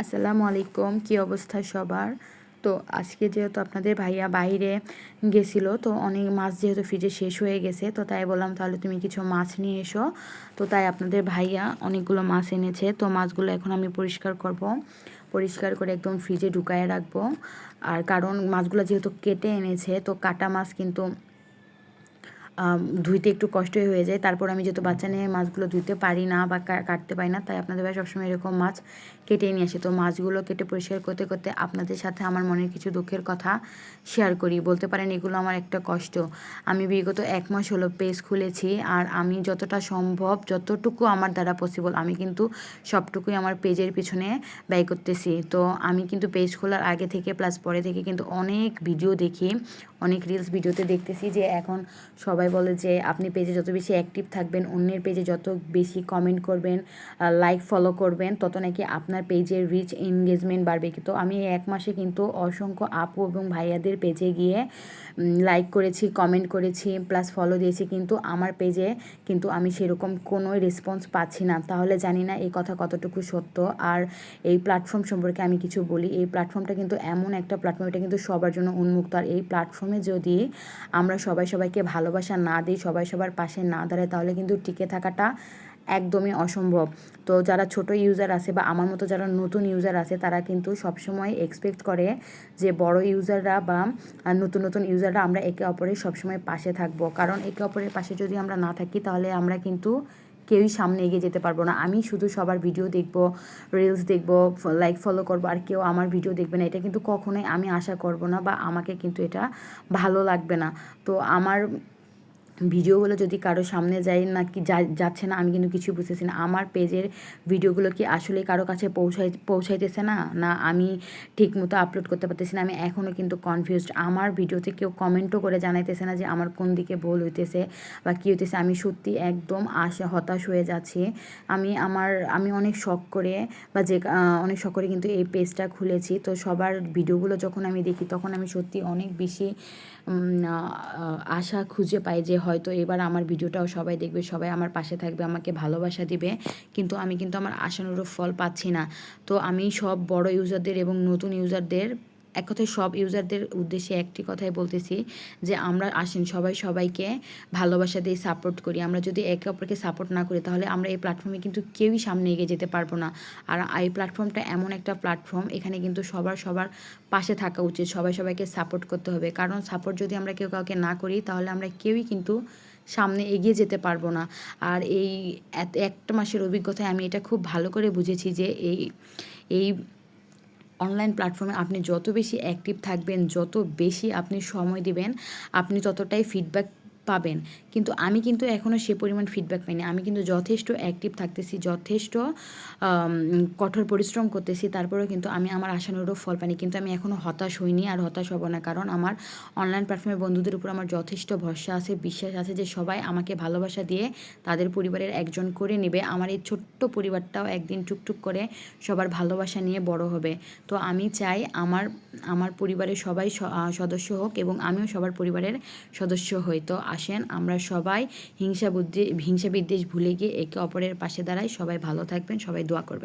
আসসালামু আলাইকুম, কী অবস্থা সবার? তো আজকে যেহেতু আপনাদের ভাইয়া বাইরে গেছিল, তো অনেক মাছ যেহেতু ফ্রিজে শেষ হয়ে গেছে, তো তাই বললাম তাহলে তুমি কিছু মাছ নিয়ে এসো। তো তাই আপনাদের ভাইয়া অনেকগুলো মাছ এনেছে, তো মাছগুলো এখন আমি পরিষ্কার করব। পরিষ্কার করে একদম ফ্রিজে ঢুকায় রাখব। আর কারণ মাছগুলো যেহেতু কেটে এনেছে, তো কাটা মাছ কিন্তু ধুইতে একটু কষ্টই হয়ে যায়। তারপর আমি যেহেতু বাচ্চা নিয়ে মাছগুলো ধুইতে পারি না বা কাটতে পারি না, তাই আপনাদের ভাই সবসময় এরকম মাছ কেটে নিয়ে আসে। তো মাছগুলো কেটে পরিষ্কার করতে করতে আপনাদের সাথে আমার মনের কিছু দুঃখের কথা শেয়ার করি। বলতে পারেন, এগুলো আমার একটা কষ্ট। আমি বিগত এক মাস হলো পেজ খুলেছি আর আমি যতটা সম্ভব, যতটুকু আমার দ্বারা পসিবল আমি কিন্তু সবটুকুই আমার পেজের পিছনে ব্যয় করতেছি। তো আমি কিন্তু পেজ খোলার আগে থেকে প্লাস পরে থেকে কিন্তু অনেক ভিডিও দেখি অনেক রিলস ভিডিওতে দেখতেছি যে এখন সবাই বলে যে আপনি পেজে যত বেশি অ্যাক্টিভ থাকবেন, অন্যের পেজে যত বেশি কমেন্ট করবেন লাইক ফলো করবেন, তত নাকি আপনার পেজের রিচ এনগেজমেন্ট বাড়বে। তো আমি এক মাসে কিন্তু অসংখ্য আপু এবং ভাইয়াদের পেজে গিয়ে লাইক করেছি কমেন্ট করেছি প্লাস ফলো দিয়েছি, কিন্তু আমার পেজে কিন্তু আমি সেরকম কোনো রেসপন্স পাচ্ছি না। তাহলে জানি না এই কথা কতটুকু সত্য। আর এই প্ল্যাটফর্ম সম্পর্কে আমি কিছু বলি, এই প্ল্যাটফর্মটা কিন্তু এমন একটা প্ল্যাটফর্ম এটা কিন্তু সবার জন্য উন্মুক্ত। আর এই প্ল্যাটফর্মে যদি আমরা সবাই সবাইকে ভালোবাসা না দিই, সবাই সবার পাশে না দাঁড়ায়, তাহলে কিন্তু টিকে থাকাটা একদমই অসম্ভব। তো যারা ছোট ইউজার আছে বা আমার মতো যারা নতুন ইউজার আছে, তারা কিন্তু সবসময় এক্সপেক্ট করে যে বড় ইউজাররা বা নতুন নতুন ইউজাররা আমরা একে অপরের সবসময় পাশে থাকব। কারণ একে অপরের পাশে যদি আমরা না থাকি, তাহলে আমরা কিন্তু কেউই সামনে এগিয়ে যেতে পারব না। আমি শুধু সবার ভিডিও দেখব রিলস দেখব লাইক ফলো করব, আর কেউ আমার ভিডিও দেখবে না। এটা কিন্তু কখনোই আমি আশা করব না বা আমাকে কিন্তু এটা ভালো লাগবে না। তো আমার ভিডিওগুলো যদি কারও সামনে যায় না কি যাচ্ছে না, আমি কিন্তু কিছু বুঝতেছি না। আমার পেজের ভিডিওগুলো কি আসলে কারও কাছে পৌঁছাই, পৌঁছাইতেছে না? না, আমি ঠিক মতো আপলোড করতে পারতেছি না। আমি এখনও কিন্তু কনফিউজড আমার ভিডিওতে কেউ কমেন্টও করে জানাইতেছে না যে আমার কোন দিকে ভুল হইতেছে বা কী হইতেছে। আমি সত্যি একদম আশা হতাশ হয়ে যাচ্ছি। আমি আমার, আমি অনেক শখ করে বা যে অনেক শখ করে কিন্তু এই পেজটা খুলেছি। তো সবার ভিডিওগুলো যখন আমি দেখি, তখন আমি সত্যি অনেক বেশি আশা খুঁজে পাই যে হয়তো এবার আমার ভিডিওটাও সবাই দেখবে, সবাই আমার পাশে থাকবে, আমাকে ভালোবাসা দিবে। কিন্তু আমি কিন্তু আমার আশানুরূপ ফল পাচ্ছি না। তো আমি সব বড় ইউজারদের এবং নতুন ইউজারদের এক কথায় সব ইউজারদের উদ্দেশ্যে একটি কথাই বলতেছি যে আমরা আসেন সবাই সবাইকে ভালোবাসা দিয়ে সাপোর্ট করি। আমরা যদি একে অপরকে সাপোর্ট না করি তাহলে আমরা এই প্ল্যাটফর্মে কিন্তু কেউই সামনে এগিয়ে যেতে পারব না। আর এই প্ল্যাটফর্মটা এমন একটা প্ল্যাটফর্ম এখানে কিন্তু সবার সবার পাশে থাকা উচিত, সবাই সবাইকে সাপোর্ট করতে হবে। কারণ সাপোর্ট যদি আমরা কেউ কাউকে না করি তাহলে আমরা কেউই কিন্তু সামনে এগিয়ে যেতে পারব না। আর এই একটা মাসের অভিজ্ঞতায় আমি এটা খুব ভালো করে বুঝেছি যে এই এই অনলাইন প্ল্যাটফর্মে আপনি যত বেশি অ্যাক্টিভ থাকবেন, যত বেশি আপনি সময় দিবেন, আপনি ততটাই ফিডব্যাক পাবেন। কিন্তু আমি কিন্তু এখনও সে পরিমাণ ফিডব্যাক পাইনি। আমি কিন্তু যথেষ্ট অ্যাক্টিভ থাকতেছি, যথেষ্ট কঠোর পরিশ্রম করতেছি, তারপরেও কিন্তু আমি আমার আশানুরূপ ফল পাইনি। কিন্তু আমি এখনও হতাশ হইনি আর হতাশ হব না। কারণ আমার অনলাইন প্ল্যাটফর্মের বন্ধুদের উপর আমার যথেষ্ট ভরসা আছে, বিশ্বাস আছে যে সবাই আমাকে ভালোবাসা দিয়ে তাদের পরিবারের একজন করে নেবে। আমার এই ছোট্ট পরিবারটাও একদিন টুকটুক করে সবার ভালোবাসা নিয়ে বড় হবে। তো আমি চাই আমার আমার পরিবারের সবাই সদস্য হোক এবং আমিও সবার পরিবারের সদস্য হই। তো আসেন, আমরা সবাই হিংসা বুদ্ধি হিংসা বিদ্বেষ ভুলে গিয়ে একে অপরের পাশে দাঁড়াই। সবাই ভালো থাকবেন, সবাই দোয়া করবেন।